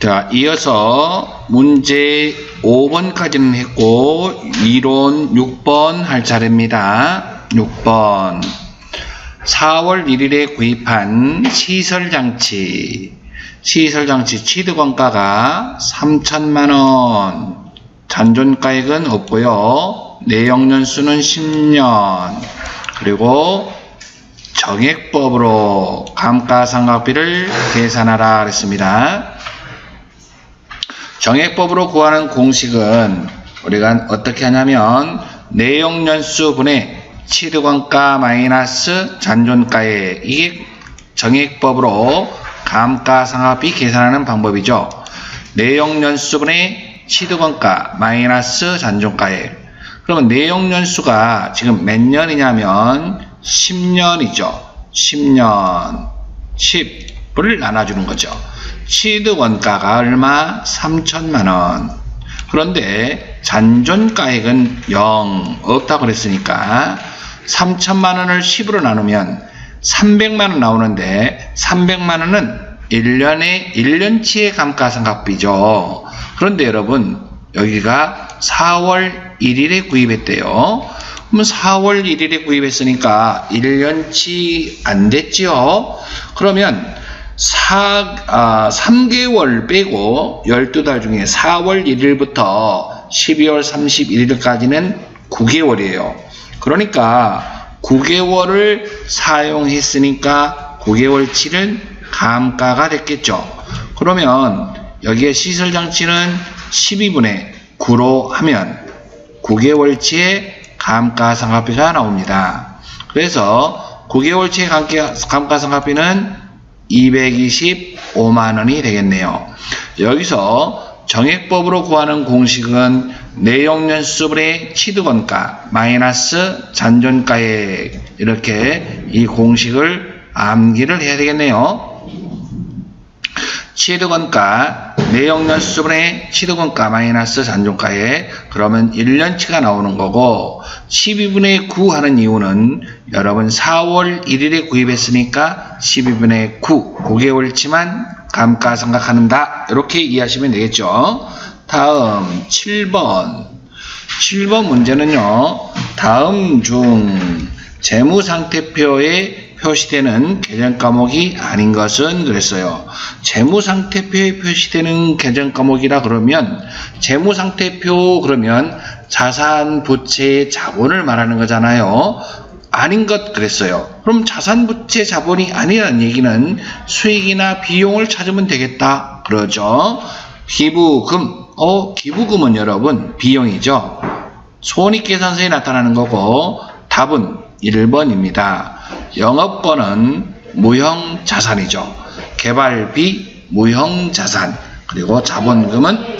자, 이어서 문제 5번까지는 했고, 이론 6번 할 차례입니다. 6번. 4월 1일에 구입한 시설장치. 시설장치 취득원가가 3천만원. 잔존가액은 없고요. 내역연수는 10년. 그리고 정액법으로 감가상각비를 계산하라 그랬습니다. 정액법으로 구하는 공식은 우리가 어떻게 하냐면 내용연수분의 취득원가 마이너스 잔존가액 이게 정액법으로 감가상각비 계산하는 방법이죠. 내용연수분의 취득원가 마이너스 잔존가액 그러면 내용연수가 지금 몇 년이냐면 10년이죠. 10년 10을 나눠주는 거죠. 취득 원가가 얼마? 3천만 원. 그런데 잔존가액은 0 없다고 그랬으니까 3천만 원을 10으로 나누면 300만 원 나오는데 300만 원은 1년에 1년치의 감가상각비죠. 그런데 여러분 여기가 4월 1일에 구입했대요. 그럼 4월 1일에 구입했으니까 1년치 안 됐지요. 그러면 4, 아, 3개월 빼고 12달 중에 4월 1일부터 12월 31일까지는 9개월이에요. 그러니까 9개월을 사용했으니까 9개월치는 감가가 됐겠죠. 그러면 여기에 시설장치는 12분의 9로 하면 9개월치의 감가상각비가 나옵니다. 그래서 9개월치의 감가상각비는 225만 원이 되겠네요. 여기서 정액법으로 구하는 공식은 내용연수분의 취득원가 마이너스 잔존가액 이렇게 이 공식을 암기를 해야 되겠네요. 취득원가 내용연수분의 취득원가 마이너스 잔존가액 그러면 1년치가 나오는 거고 12분의 9 하는 이유는 여러분 4월 1일에 구입했으니까 12분의 9 9개월치만 감가상각하는다. 이렇게 이해하시면 되겠죠. 다음 7번. 7번 문제는요. 다음 중 재무상태표에 표시되는 계정 과목이 아닌 것은 그랬어요. 재무상태표에 표시되는 계정 과목이라 그러면 재무상태표 그러면 자산 부채 자본을 말하는 거잖아요. 아닌 것 그랬어요. 그럼 자산 부채 자본이 아니라는 얘기는 수익이나 비용을 찾으면 되겠다. 그러죠. 기부금. 어, 기부금은 여러분 비용이죠. 손익계산서에 나타나는 거고 답은 1번입니다. 영업권은 무형 자산이죠. 개발비 무형 자산 그리고 자본금은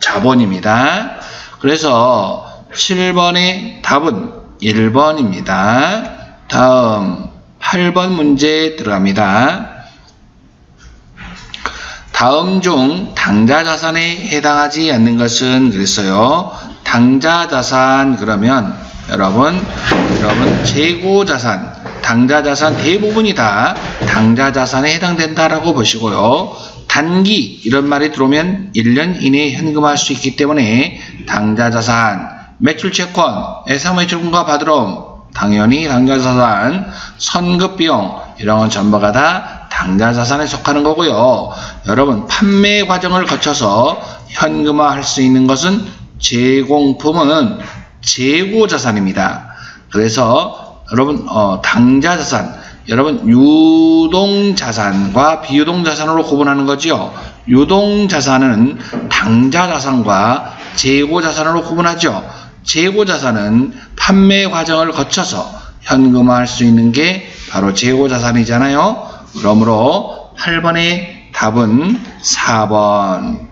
자본입니다. 그래서 7번의 답은 1번입니다. 다음 8번 문제 들어갑니다. 다음 중 당자 자산에 해당하지 않는 것은 그랬어요. 당자 자산 그러면 여러분, 여러분 재고 자산, 당자 자산 대부분이 다 당자 자산에 해당된다라고 보시고요. 단기 이런 말이 들어오면 1년 이내에 현금화할 수 있기 때문에 당자 자산, 매출 채권, 예상 매출금과 받으러 당연히 당자 자산, 선급 비용 이런 건 전부가 다 당자 자산에 속하는 거고요. 여러분 판매 과정을 거쳐서 현금화할 수 있는 것은 제공품은 재고 자산입니다. 그래서 여러분 어, 당자 자산 여러분 유동 자산과 비유동 자산으로 구분하는 거죠. 유동 자산은 당자 자산과 재고 자산으로 구분하죠. 재고 자산은 판매 과정을 거쳐서 현금화할 수 있는 게 바로 재고 자산이잖아요. 그러므로 8번의 답은 4번.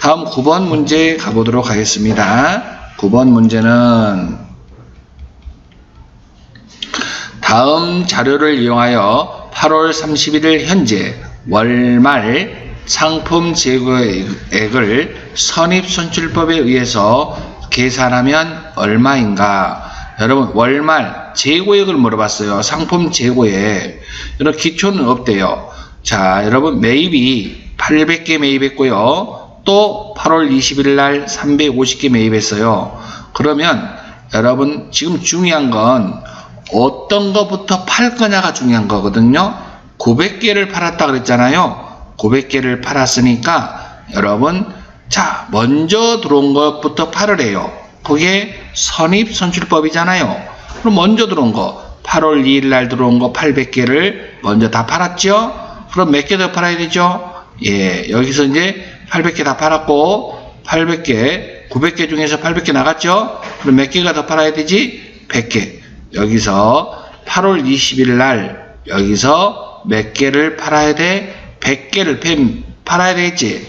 다음 9번 문제 가보도록 하겠습니다. 9번 문제는 다음 자료를 이용하여 8월 31일 현재 월말 상품 재고액을 선입선출법에 의해서 계산하면 얼마인가? 여러분 월말 재고액을 물어봤어요. 상품 재고액. 여러분 기초는 없대요. 자 여러분 매입이 800개 매입했고요. 또 8월 20일 날 350개 매입했어요. 그러면 여러분 지금 중요한 건 어떤 것부터 팔 거냐가 중요한 거거든요. 900개를 팔았다 그랬잖아요. 900개를 팔았으니까 여러분 자 먼저 들어온 것부터 팔으래요. 그게 선입선출법이잖아요. 그럼 먼저 들어온 거 8월 2일 날 들어온 거 800개를 먼저 다 팔았죠? 그럼 몇 개 더 팔아야 되죠? 예, 여기서 이제 800개 다 팔았고 800개, 900개 중에서 800개 나갔죠? 그럼 몇 개가 더 팔아야 되지? 100개. 여기서 8월 20일 날 여기서 몇 개를 팔아야 돼? 100개를 팔아야 되겠지?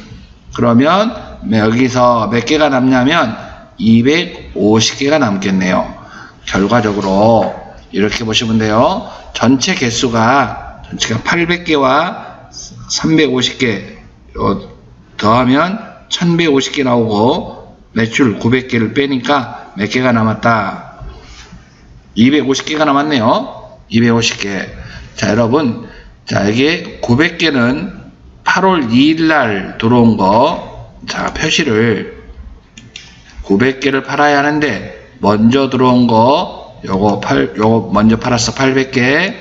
그러면 여기서 몇 개가 남냐면 250개가 남겠네요. 결과적으로 이렇게 보시면 돼요. 전체 개수가 전체가 800개와 350개 어, 더하면 1150개 나오고 매출 900개를 빼니까 몇 개가 남았다. 250개가 남았네요. 250개. 자, 여러분. 자, 이게 900개는 8월 2일 날 들어온 거. 자, 표시를 900개를 팔아야 하는데 먼저 들어온 거 요거 팔 요거 먼저 팔았어 800개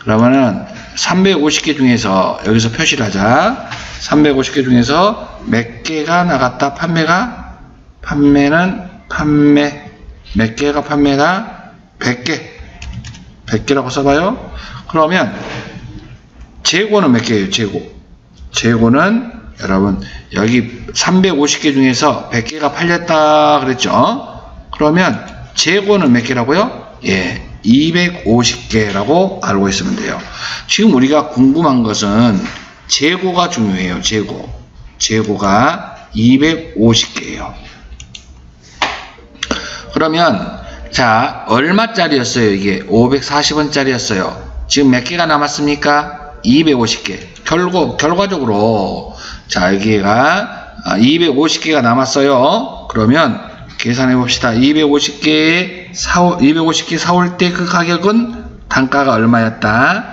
그러면은 350개 중에서 여기서 표시를 하자. 350개 중에서 몇 개가 나갔다? 판매가? 판매는 판매. 몇 개가 판매가 100개. 100개라고 써봐요. 그러면 재고는 몇 개예요 재고? 재고는 여러분 여기 350개 중에서 100개가 팔렸다 그랬죠? 그러면 재고는 몇 개라고요? 예, 250개라고 알고 있으면 돼요. 지금 우리가 궁금한 것은 재고가 중요해요. 재고. 재고가 250개예요. 그러면 자, 얼마짜리였어요? 이게 540원짜리였어요. 지금 몇 개가 남았습니까? 250개. 결국 결과적으로 자, 여기가 250개가 남았어요. 그러면 계산해 봅시다. 250개 사 250개 사올 때 그 가격은 단가가 얼마였다?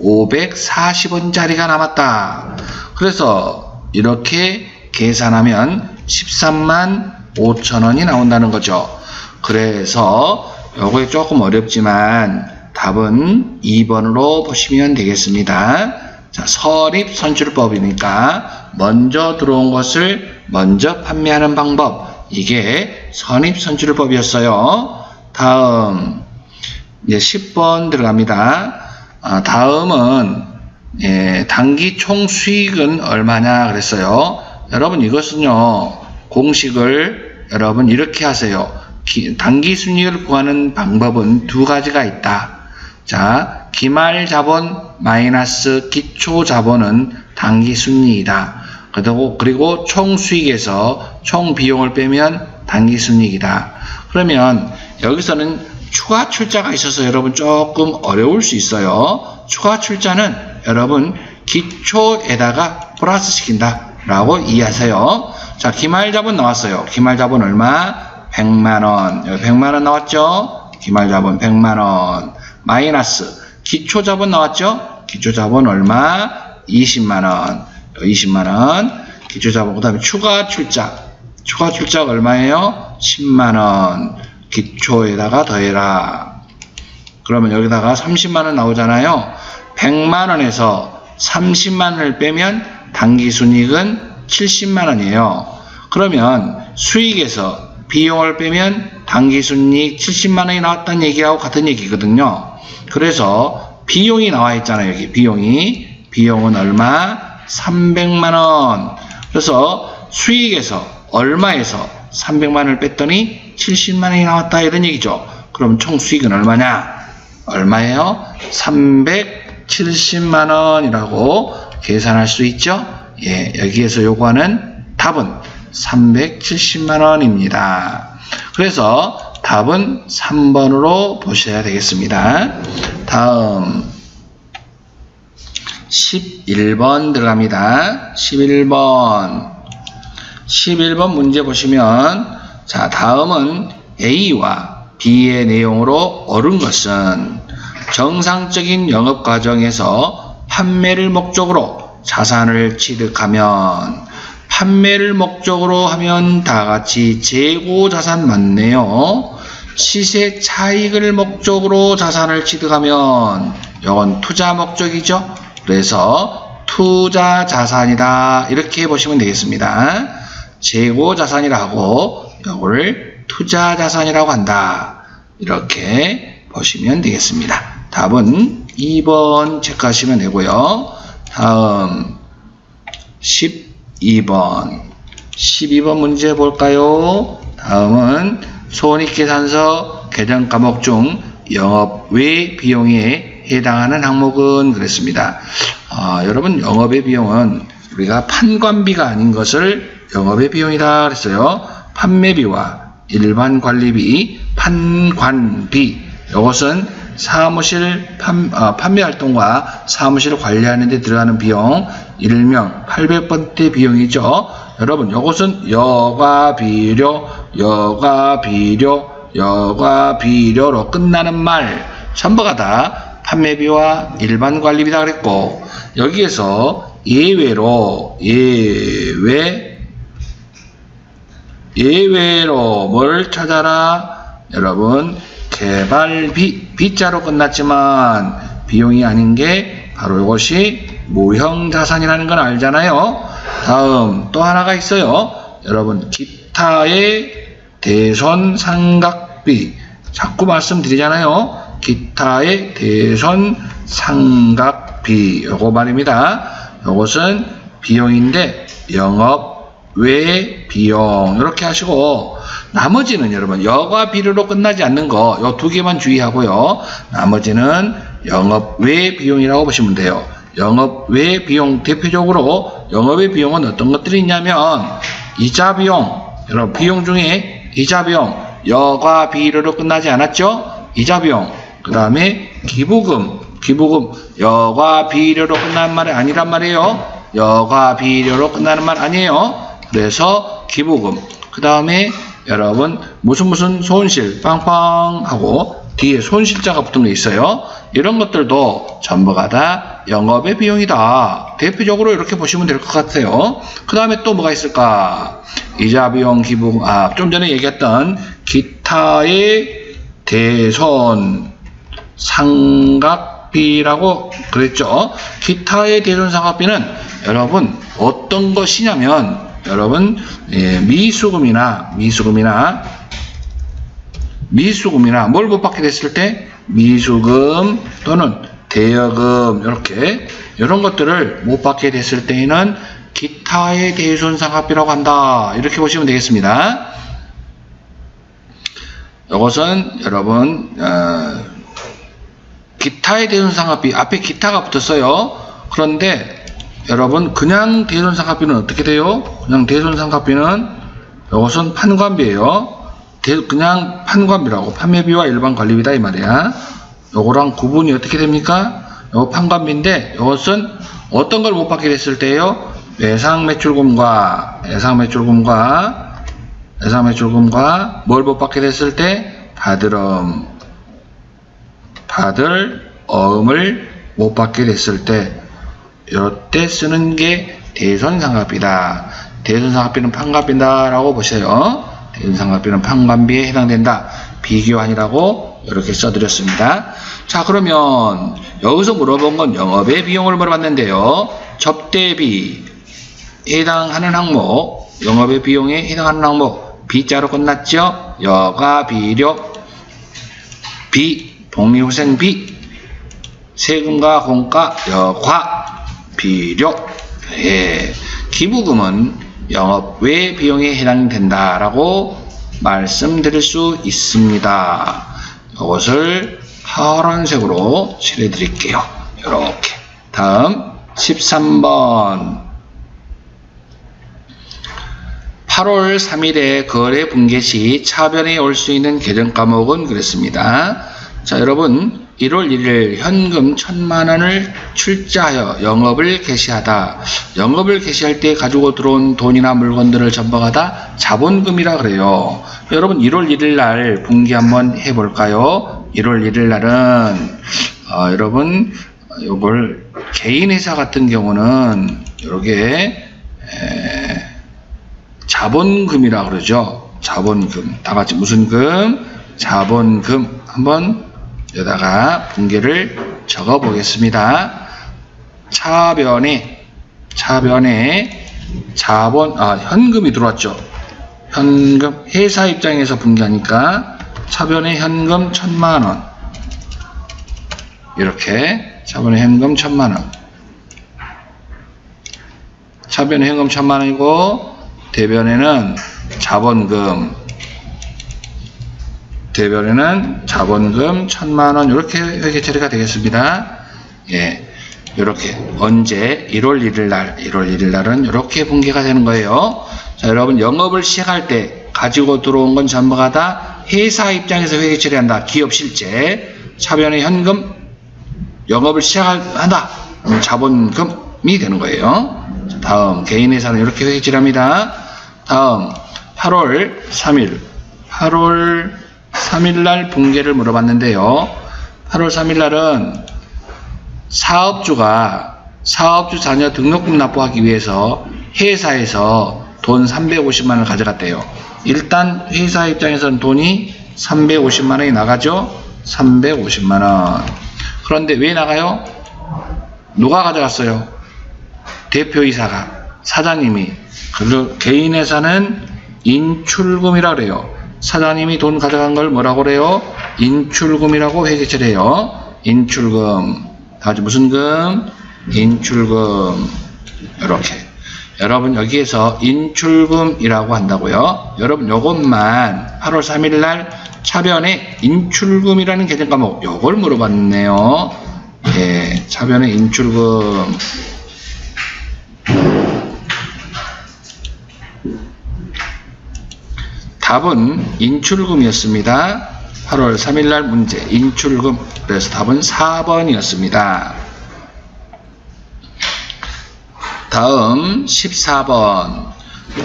540원짜리가 남았다. 그래서 이렇게 계산하면 13만 5천 원이 나온다는 거죠. 그래서 요거에 조금 어렵지만 답은 2번으로 보시면 되겠습니다. 자, 설입 선출법이니까 먼저 들어온 것을 먼저 판매하는 방법. 이게 선입선출법이었어요. 다음 이제 10번 들어갑니다. 아, 다음은 예, 단기 총 수익은 얼마냐 그랬어요. 여러분 이것은요 공식을 여러분 이렇게 하세요. 기, 단기 순이익을 구하는 방법은 두 가지가 있다. 자, 기말 자본 마이너스 기초 자본은 단기 순이익이다. 그리고, 그리고 총 수익에서 총 비용을 빼면 단기 순이익이다. 그러면 여기서는 추가 출자가 있어서 여러분 조금 어려울 수 있어요. 추가 출자는 여러분 기초에다가 플러스 시킨다. 라고 이해하세요. 자, 기말 자본 나왔어요. 기말 자본 얼마? 100만원. 여기 100만원 나왔죠? 기말 자본 100만원. 마이너스. 기초 자본 나왔죠? 기초 자본 얼마? 20만원. 20만원. 기초 자본. 그 다음에 추가 출자. 추가 출자가 얼마예요? 10만원. 기초에다가 더해라. 그러면 여기다가 30만원 나오잖아요. 100만원에서 30만원을 빼면 단기순이익은 70만원이에요. 그러면 수익에서 비용을 빼면 단기순이익 70만원이 나왔다는 얘기하고 같은 얘기거든요. 그래서 비용이 나와 있잖아요. 여기 비용이. 비용은 얼마? 300만원. 그래서 수익에서 얼마에서 300만원을 뺐더니 70만원이 나왔다 이런 얘기죠. 그럼 총 수익은 얼마냐? 얼마예요? 370만원이라고 계산할 수 있죠? 예, 여기에서 요구하는 답은 370만원입니다. 그래서 답은 3번으로 보셔야 되겠습니다. 다음 11번 들어갑니다. 11번 11번 문제 보시면 자 다음은 A와 B의 내용으로 옳은 것은 정상적인 영업 과정에서 판매를 목적으로 자산을 취득하면 판매를 목적으로 하면 다 같이 재고 자산 맞네요. 시세 차익을 목적으로 자산을 취득하면 이건 투자 목적이죠. 그래서 투자 자산이다 이렇게 보시면 되겠습니다. 재고 자산이라고 이걸 투자 자산이라고 한다. 이렇게 보시면 되겠습니다. 답은 2번 체크하시면 되고요. 다음 12번 12번 문제 볼까요? 다음은 손익계산서 개정 과목 중 영업 외 비용에 해당하는 항목은 그랬습니다. 아, 여러분 영업의 비용은 우리가 판관비가 아닌 것을 영업의 비용이다 그랬어요. 판매비와 일반 관리비, 판관비 이것은 사무실 판, 어, 판매 활동과 사무실을 관리하는 데 들어가는 비용 일명 800번대 비용이죠. 여러분 이것은 여가 비료, 여가 비료, 여가 비료로 끝나는 말 전부가 다 판매비와 일반 관리비다 그랬고 여기에서 예외로 예외 예외로 뭘 찾아라. 여러분 개발비 B자로 끝났지만 비용이 아닌 게 바로 이것이 무형자산이라는 건 알잖아요. 다음 또 하나가 있어요. 여러분 기타의 대선 상각비. 자꾸 말씀드리잖아요. 기타의 대선 상각비. 요거 말입니다. 요것은 비용인데 영업 외 비용? 이렇게 하시고 나머지는 여러분 여과 비료로 끝나지 않는 거 요 두 개만 주의하고요. 나머지는 영업 외 비용이라고 보시면 돼요. 영업 외 비용 대표적으로 영업의 비용은 어떤 것들이 있냐면 이자 비용. 여러분 비용 중에 이자 비용. 여과 비료로 끝나지 않았죠? 이자 비용. 그 다음에 기부금. 기부금 여과 비료로 끝나는 말이 아니란 말이에요. 여과 비료로 끝나는 말 아니에요 그래서 기부금. 그 다음에 여러분 무슨 무슨 손실 빵빵 하고 뒤에 손실자가 붙은 게 있어요. 이런 것들도 전부가 다 영업의 비용이다. 대표적으로 이렇게 보시면 될 것 같아요. 그 다음에 또 뭐가 있을까? 이자 비용 기부금 아좀 전에 얘기했던 기타의 대손 상각비라고 그랬죠. 기타의 대손 상각비는 여러분 어떤 것이냐면 여러분 예, 미수금이나 미수금이나 미수금이나 뭘 못 받게 됐을 때 미수금 또는 대여금 이렇게 이런 것들을 못 받게 됐을 때에는 기타의 대손상각비라고 한다 이렇게 보시면 되겠습니다. 이것은 여러분 어, 기타의 대손상각비 앞에 기타가 붙었어요. 그런데 여러분 그냥 대손상각비는 어떻게 돼요? 그냥 대손상각비는 이것은 판관비예요. 대- 그냥 판관비라고 판매비와 일반 관리비다 이 말이야. 요거랑 구분이 어떻게 됩니까? 요 판관비인데 이것은 어떤 걸 못 받게 됐을 때요? 외상 매출금과 외상 매출금과 외상 매출금과 뭘 못 받게 됐을 때 받을음 받을 어음을 못 받게 됐을 때 이때 쓰는 게 대선상각비다. 대선상각비는 판관비다 라고 보세요. 대선상각비는 판관비에 해당된다. 비교환이라고 이렇게 써드렸습니다. 자 그러면 여기서 물어본 건 영업의 비용을 물어봤는데요. 접대비 해당하는 항목 영업의 비용에 해당하는 항목 B자로 끝났죠. 여가 비료 비 복리후생비 세금과 공가 여과 비료 예. 기부금은 영업 외 비용에 해당된다라고 말씀드릴 수 있습니다. 이것을 파란색으로 칠해 드릴게요. 이렇게 다음 13번 8월 3일에 거래 분계 시 차변에 올 수 있는 계정 과목은 그랬습니다. 자, 여러분 1월 1일 현금 1천만 원을 출자하여 영업을 개시하다. 영업을 개시할 때 가지고 들어온 돈이나 물건들을 전부하다 자본금이라 그래요. 여러분 1월 1일 날 분기 한번 해볼까요? 1월 1일 날은 어, 여러분 요걸 개인 회사 같은 경우는 요렇게 에, 자본금이라 그러죠. 자본금. 다 같이 무슨 금? 자본금. 한번 여기다가 분계를 적어 보겠습니다. 차변에 차변에 자본 아 현금이 들어왔죠. 현금 회사 입장에서 분개하니까 차변에 현금 천만 원 이렇게 차변에 현금 천만 원 차변에 현금 천만 원이고 대변에는 자본금 대변에는 자본금 천만 원 이렇게 회계 처리가 되겠습니다. 예. 이렇게 언제 1월 1일 날 1월 1일 날은 이렇게 분개가 되는 거예요. 자, 여러분 영업을 시작할 때 가지고 들어온 건 전부가 다 회사 입장에서 회계 처리한다. 기업 실제 차변의 현금 영업을 시작한다. 자본금이 되는 거예요. 자, 다음 개인 회사는 이렇게 회계 처리합니다. 다음 8월 3일 8월 3일 날 분개를 물어봤는데요. 8월 3일 날은 사업주가 사업주 자녀 등록금 납부하기 위해서 회사에서 돈 350만 원을 가져갔대요. 일단 회사 입장에서는 돈이 350만 원이 나가죠. 350만 원. 그런데 왜 나가요? 누가 가져갔어요? 대표이사가 사장님이 그리고 개인 회사는 인출금이라 그래요. 사장님이 돈 가져간 걸 뭐라고 그래요? 인출금이라고 회계처리해요. 인출금. 다시 무슨 금? 인출금. 이렇게. 여러분 여기에서 인출금이라고 한다고요. 여러분 요것만 8월 3일 날 차변에 인출금이라는 개념 과목 요걸 물어봤네요. 예, 차변에 인출금. 답은 인출금이었습니다. 8월 3일 날 문제 인출금 그래서 답은 4번이었습니다. 다음 14번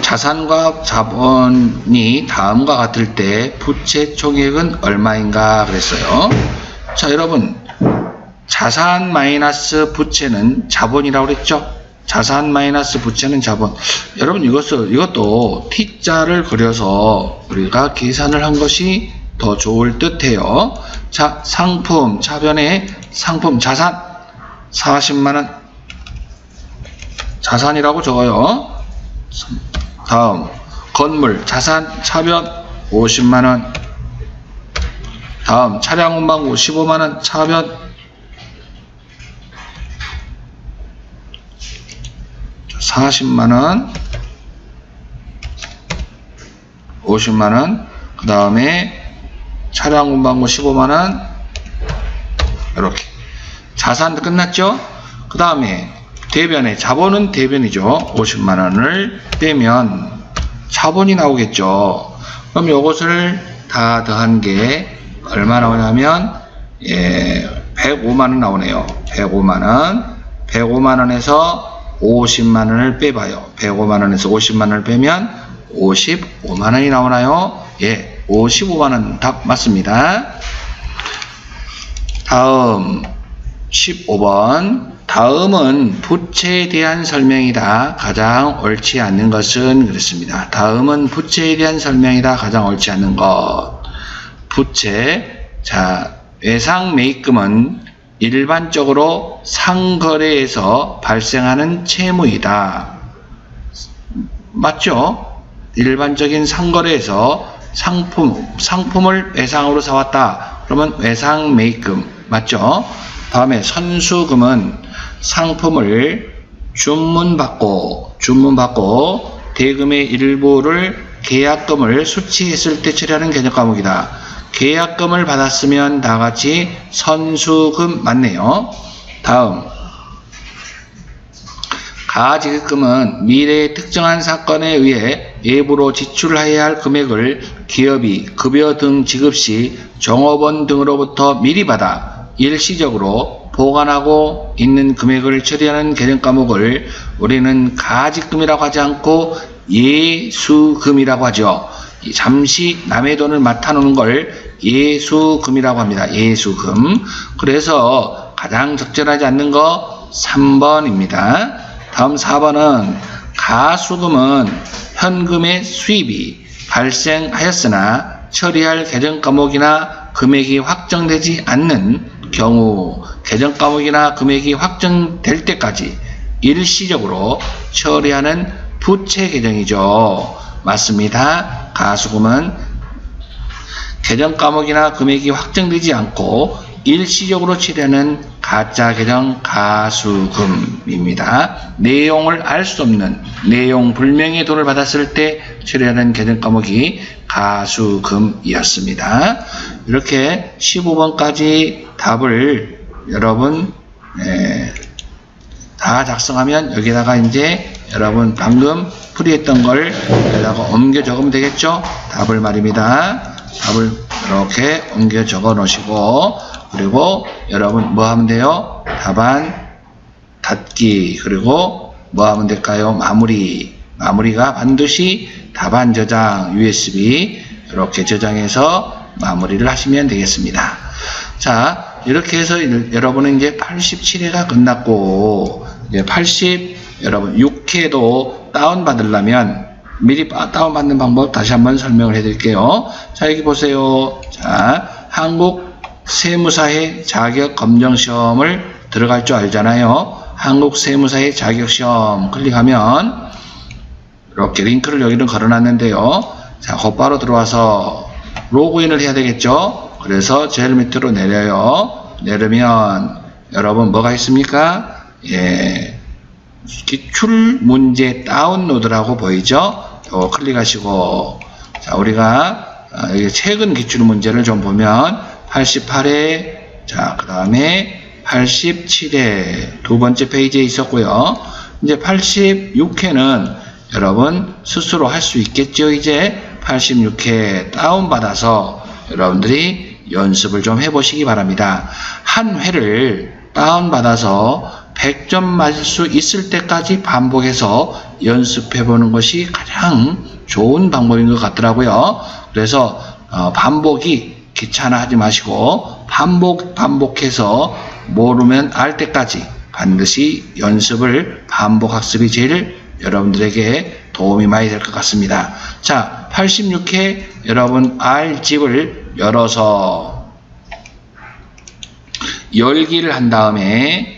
자산과 자본이 다음과 같을 때 부채 총액은 얼마인가 그랬어요. 자 여러분 자산 마이너스 부채는 자본이라고 그랬죠. 자산 마이너스 부채는 자본. 여러분 이것을 이것도 T자를 그려서 우리가 계산을 한 것이 더 좋을 듯해요. 자 상품 차변에 상품 자산 40만 원 자산이라고 적어요. 다음 건물 자산 차변 50만 원. 다음 차량 운반고 15만 원 차변 40만원, 50만원, 그 다음에 차량 운반고 15만원, 이렇게. 자산 끝났죠? 그 다음에 대변에, 자본은 대변이죠. 50만원을 빼면 자본이 나오겠죠. 그럼 이것을 다 더한 게 얼마 나오냐면, 예, 105만원 나오네요. 105만원. 105만원에서 50만 원을 빼봐요. 105만 원에서 50만 원을 빼면 55만 원이 나오나요? 예, 55만 원 답 맞습니다. 다음 15번 다음은 부채에 대한 설명이다. 가장 옳지 않는 것은 그렇습니다. 다음은 부채에 대한 설명이다. 가장 옳지 않는 것. 부채. 자, 외상 매입금은 일반적으로 상거래에서 발생하는 채무이다. 맞죠? 일반적인 상거래에서 상품, 상품을 외상으로 사왔다. 그러면 외상 매입금. 맞죠? 다음에 선수금은 상품을 주문받고, 주문받고, 대금의 일부를 계약금을 수취했을 때 처리하는 개념 과목이다. 계약금을 받았으면 다 같이 선수금 맞네요. 다음 가지급금은 미래의 특정한 사건에 의해 예부로 지출해야 할 금액을 기업이 급여 등 지급 시 종업원 등으로부터 미리 받아 일시적으로 보관하고 있는 금액을 처리하는 개념 과목을 우리는 가지금이라고 하지 않고 예수금이라고 하죠. 잠시 남의 돈을 맡아놓는 걸 예수금이라고 합니다. 예수금. 그래서 가장 적절하지 않는 거 3번입니다. 다음 4번은 가수금은 현금의 수입이 발생하였으나 처리할 개정 과목이나 금액이 확정되지 않는 경우 개정 과목이나 금액이 확정될 때까지 일시적으로 처리하는 부채 개정이죠. 맞습니다. 가수금은 개정 과목이나 금액이 확정되지 않고 일시적으로 처리하는 가짜 개정 가수금입니다. 내용을 알 수 없는 내용 불명의 돈을 받았을 때 처리하는 개정 과목이 가수금이었습니다. 이렇게 15번까지 답을 여러분 에, 다 작성하면 여기다가 이제 여러분 방금 풀이했던 걸 여기다가 옮겨 적으면 되겠죠? 답을 말입니다. 답을 이렇게 옮겨 적어 놓으시고 그리고 여러분 뭐 하면 돼요? 답안 닫기 그리고 뭐 하면 될까요? 마무리 마무리가 반드시 답안 저장 USB 이렇게 저장해서 마무리를 하시면 되겠습니다. 자 이렇게 해서 여러분은 이제 87회가 끝났고 이제 80 여러분 6회도 다운 받으려면 미리 다운 받는 방법 다시 한번 설명을 해드릴게요. 자 여기 보세요. 자 한국 세무사의 자격 검정 시험을 들어갈 줄 알잖아요. 한국 세무사의 자격 시험 클릭하면 이렇게 링크를 여기는 걸어놨는데요. 자 곧바로 들어와서 로그인을 해야 되겠죠. 그래서 제일 밑으로 내려요. 내리면 여러분 뭐가 있습니까? 예. 기출 문제 다운로드라고 보이죠? 요 클릭하시고 자 우리가 아, 여기 최근 기출 문제를 좀 보면 88회 자그 다음에 87회 두 번째 페이지에 있었고요. 이제 86회는 여러분 스스로 할 수 있겠죠. 이제 86회 다운받아서 여러분들이 연습을 좀 해보시기 바랍니다. 한 회를 다운받아서 100점 맞을 수 있을 때까지 반복해서 연습해 보는 것이 가장 좋은 방법인 것 같더라고요. 그래서 어, 반복이 귀찮아 하지 마시고 반복 반복해서 모르면 알 때까지 반드시 연습을 반복 학습이 제일 여러분들에게 도움이 많이 될 것 같습니다. 자, 86회 여러분 R집을 열어서 열기를 한 다음에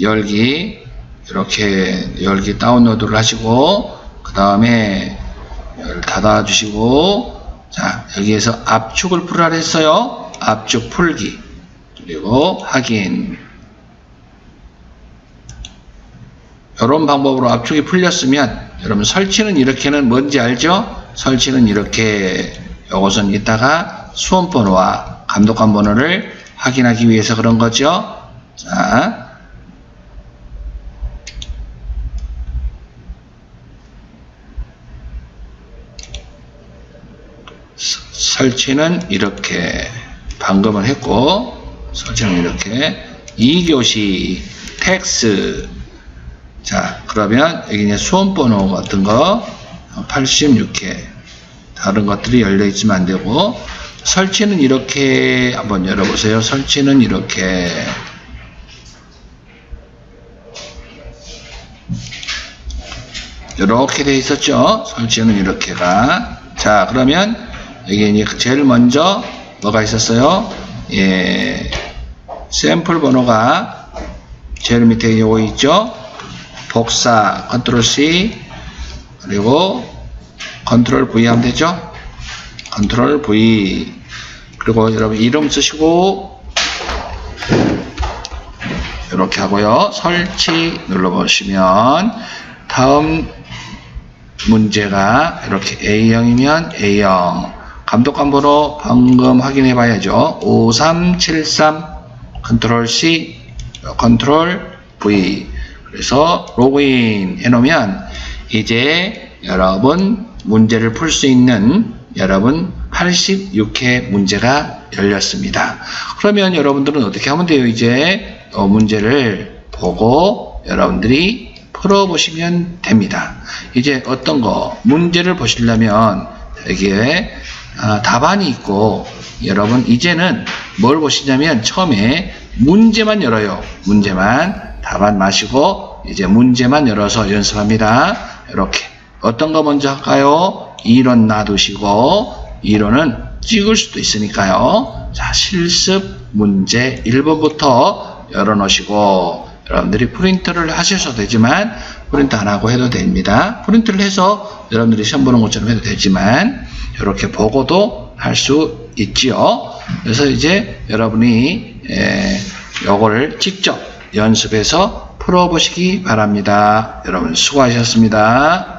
열기 이렇게 열기 다운로드를 하시고 그 다음에 닫아 주시고 자 여기에서 압축을 풀으라 했어요. 압축 풀기. 그리고 확인. 이런 방법으로 압축이 풀렸으면 여러분 설치는 이렇게는 뭔지 알죠? 설치는 이렇게 이것은 이따가 수험번호와 감독관 번호를 확인하기 위해서 그런 거죠. 자 설치는 이렇게 방금은 했고 설치는 이렇게 2교시 텍스. 자 그러면 여기 이제 수험번호 같은 거? 86회 다른 것들이 열려 있으면 안 되고 설치는 이렇게 한번 열어보세요. 설치는 이렇게. 이렇게 돼 있었죠? 설치는 이렇게가. 자 그러면 여기 이제 제일 먼저 뭐가 있었어요? 예, 샘플 번호가 제일 밑에 요거 있죠? 복사 컨트롤 C 그리고 컨트롤 V 하면 되죠? 컨트롤 V 그리고 여러분 이름 쓰시고 이렇게 하고요. 설치 눌러보시면 다음 문제가 이렇게 A형이면 A형 감독관 번호 방금 확인해 봐야죠. 5373 컨트롤 C 컨트롤 V 그래서 로그인 해 놓으면 이제 여러분 문제를 풀 수 있는 여러분 86회 문제가 열렸습니다. 그러면 여러분들은 어떻게 하면 돼요? 이제 어, 문제를 보고 여러분들이 풀어보시면 됩니다. 이제 어떤 거 문제를 보시려면 여기에 아, 답안이 있고 여러분 이제는 뭘 보시냐면 처음에 문제만 열어요. 문제만 답안 마시고 이제 문제만 열어서 연습합니다. 이렇게 어떤 거 먼저 할까요? 이론 놔두시고 이론은 찍을 수도 있으니까요. 자 실습 문제 1번부터 열어놓으시고 여러분들이 프린트를 하셔도 되지만 프린트 안 하고 해도 됩니다. 프린트를 해서 여러분들이 시험 보는 것처럼 해도 되지만 이렇게 보고도 할 수 있지요. 그래서 이제 여러분이 에, 요거를 직접 연습해서 풀어보시기 바랍니다. 여러분 수고하셨습니다.